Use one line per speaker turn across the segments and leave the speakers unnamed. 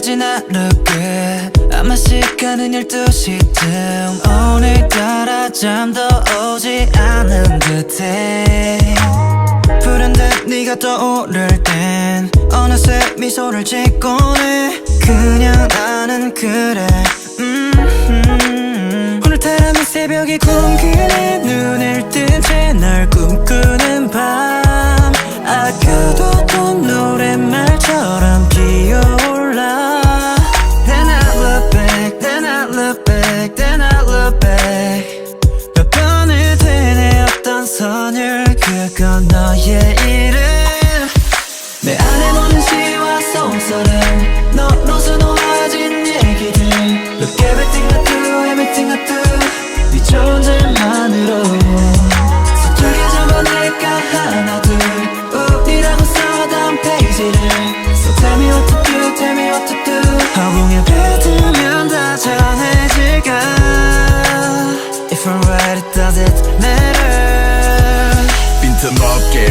이러진 않을게 아마 시간은 12시쯤. 오늘따라 잠도 오지 않은 듯해. 푸른 듯 네가 떠오를 땐 어느새 미소를 짓고네 그냥 나는 그래. 음, 음. 오늘따라는 새벽이 공기네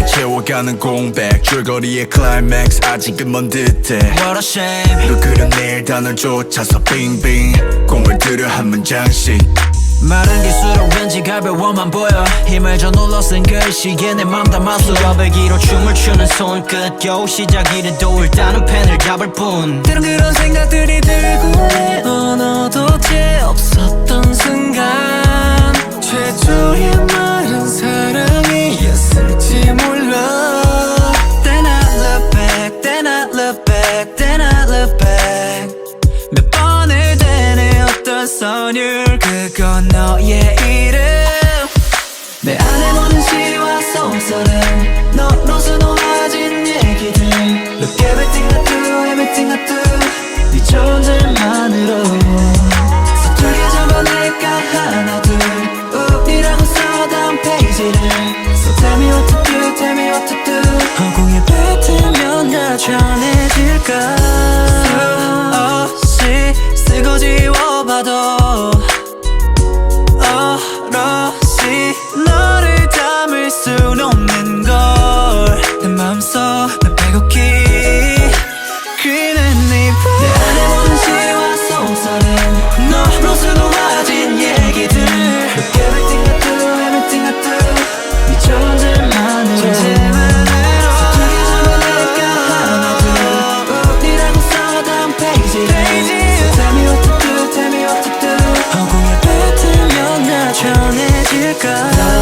채워가는 공백. 줄거리의 클라이맥스 아직은 먼 듯해.
What a shame.
또 그런 내일 단어조차서 빙빙. 공을 들여 한 문장씩
말은 길수록 왠지 가벼워만 보여. 힘을 줘 눌러 쓴 글씨에 내맘 담아서. 러베기로 춤을 추는 손끝 겨우 시작이래도 일단은 펜을 잡을 뿐. 때론 그런 생각들이 들고 back, then I look back 몇 번을 되뇌었던 선율 그건 너 봐도 이루어질까?